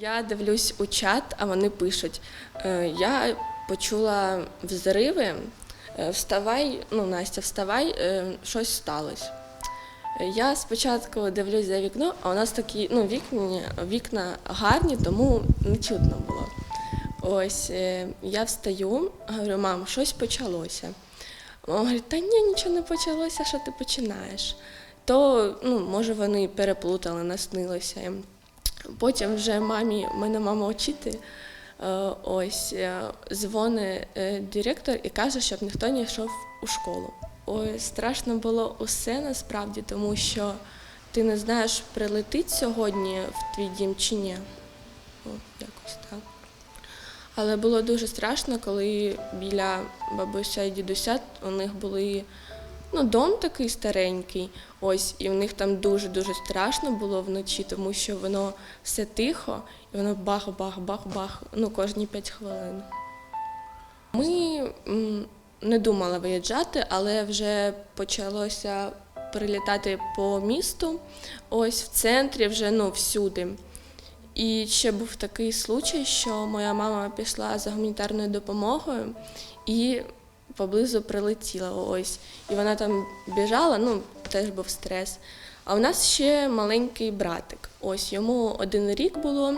Я дивлюсь у чат, а вони пишуть. е, Я почула взриви. е, Вставай, ну Настя, вставай, е, щось сталося. Я спочатку дивлюсь за вікно, а у нас такі ну, вікна, вікна гарні, тому не чутно було. Ось я встаю, говорю, мам, щось почалося. Мама говорить, та ні, нічого не почалося, що ти починаєш. То, ну, може, вони переплутали, наснилося їм. Потім вже мамі, мене мама вчитель, е, ось е, дзвонить е, директор і каже, щоб ніхто не йшов у школу. Ой, страшно було усе насправді, тому що ти не знаєш, прилетить сьогодні в твій дім чи ні. О, якось так. Але було дуже страшно, коли біля бабуся і дідуся у них були ну, дом такий старенький, ось, і в них там дуже-дуже страшно було вночі, тому що воно все тихо, і воно бах-бах-бах-бах, ну, кожні п'ять хвилин. Ми не думали виїжджати, але вже почалося прилітати по місту, ось в центрі, вже ну, всюди. І ще був такий случай, що моя мама пішла за гуманітарною допомогою і поблизу прилетіла ось. І вона там біжала, ну теж був стрес. А у нас ще маленький братик. Ось йому один рік було.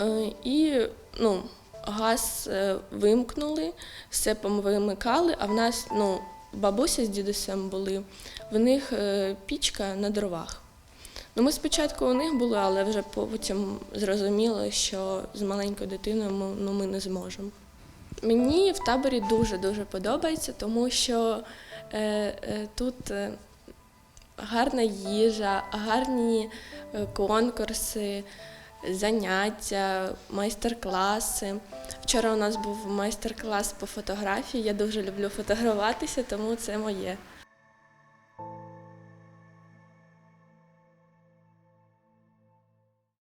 Е, І ну, газ е, вимкнули, все повимикали, а в нас ну, бабуся з дідусем були, в них е, пічка на дровах. Ну, ми спочатку у них були, але вже потім зрозуміли, що з маленькою дитиною ну, ми не зможемо. Мені в таборі дуже-дуже подобається, тому що е, е, тут е, гарна їжа, гарні е, конкурси, заняття, майстер-класи. Вчора у нас був майстер-клас по фотографії. Я дуже люблю фотографуватися, тому це моє.